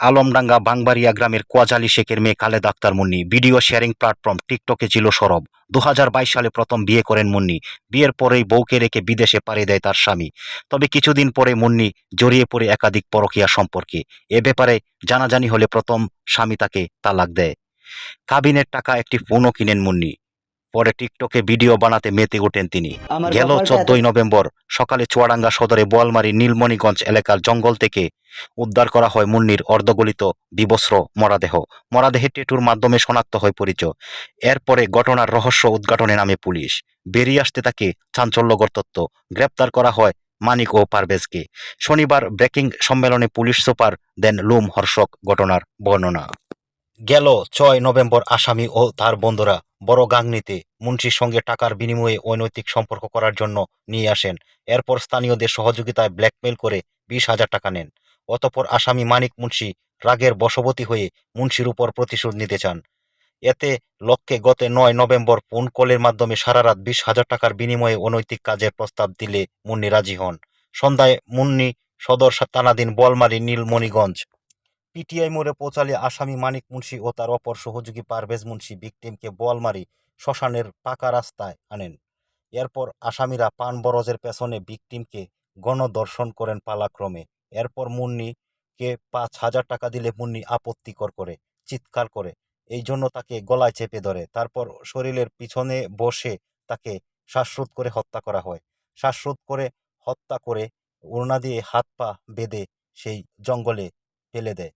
আলমডাঙ্গা বাংবাড়িয়া গ্রামের কোয়াজালি শেখের মেয়ে Khaled Akter Munni. Video sharing platform টিকটকে ছিল সরব। দু হাজার বাইশ সালে প্রথম বিয়ে করেন মুন্নি। বিয়ের পরেই বউকে রেখে বিদেশে পাড়ি দেয় তার স্বামী। তবে কিছুদিন পরে মুন্নি জড়িয়ে পড়ে একাধিক পরকীয়া সম্পর্কে। এ ব্যাপারে জানাজানি হলে প্রথম স্বামী তাকে তালাক দেয়। কাবিনের টাকা একটি ফোনও কিনেন মুন্নি। পরে টিকটকে ভিডিও বানাতে মেতে ওঠেন তিনি। গেল চোদ্দই নভেম্বর সকালে চুয়াডাঙ্গা সদরে বোয়ালমারি নীলমণিগঞ্জ এলাকার জঙ্গল থেকে উদ্ধার করা হয় মুন্নির অর্ধগলিত বিবস্ত্র মরাদেহ। মরাদেহে টেটুর মাধ্যমে শনাক্ত হয় পরিচয়। এরপরে ঘটনার রহস্য উদ্ঘাটনে নামে পুলিশ। বেরিয়ে আসতে তাকে চাঞ্চল্যকর তত্ত্ব গ্রেপ্তার করা হয় মানিক ও পারভেজকে। শনিবার ব্রেকিং সম্মেলনে পুলিশ সুপার দেন লুম হর্ষক ঘটনার বর্ণনা। গেল ছয় নভেম্বর আসামি ও তার বন্ধুরা বড় গাংনিতে মুন্সির সঙ্গে টাকার বিনিময়ে অনৈতিক সম্পর্ক করার জন্য নিয়ে আসেন। এরপর স্থানীয়দের সহযোগিতায় ব্ল্যাকমেল করে বিশ হাজার টাকা নেন। অতপর আসামি মানিক মুন্সি রাগের বশবতী হয়ে মুন্সির উপর প্রতিশোধ নিতে চান। এতে লক্ষ্যে গত নয় নভেম্বর ফোন কলের মাধ্যমে সারা রাত বিশ হাজার টাকার বিনিময়ে অনৈতিক কাজের প্রস্তাব দিলে মুন্নি রাজি হন। সন্ধ্যায় মুন্নি সদর থানাধীন বলমারি, নীলমণিগঞ্জ পিটিআই মোড়ে পৌঁছালে আসামি মানিক মুন্সি ও তার অপর সহযোগী পারভেজ মুন্সি ভিকটিমকে মারি শ্মশানের পাকা রাস্তায় আনেন। এরপর আসামিরা পান বরজের পেছনে ভিকটিমকে গণদর্শন করেন পালাক্রমে। এরপর মুন্নিকে পাঁচ হাজার টাকা দিলে মুন্নি আপত্তিকর করে, চিৎকার করে। এই জন্য তাকে গলায় চেপে ধরে। তারপর শরীরের পিছনে বসে তাকে শ্বাসরোধ করে হত্যা করা হয়। শ্বাসরোধ করে, হত্যা করে ওড়না দিয়ে হাত পা বেঁধে সেই জঙ্গলে ফেলে দেয়।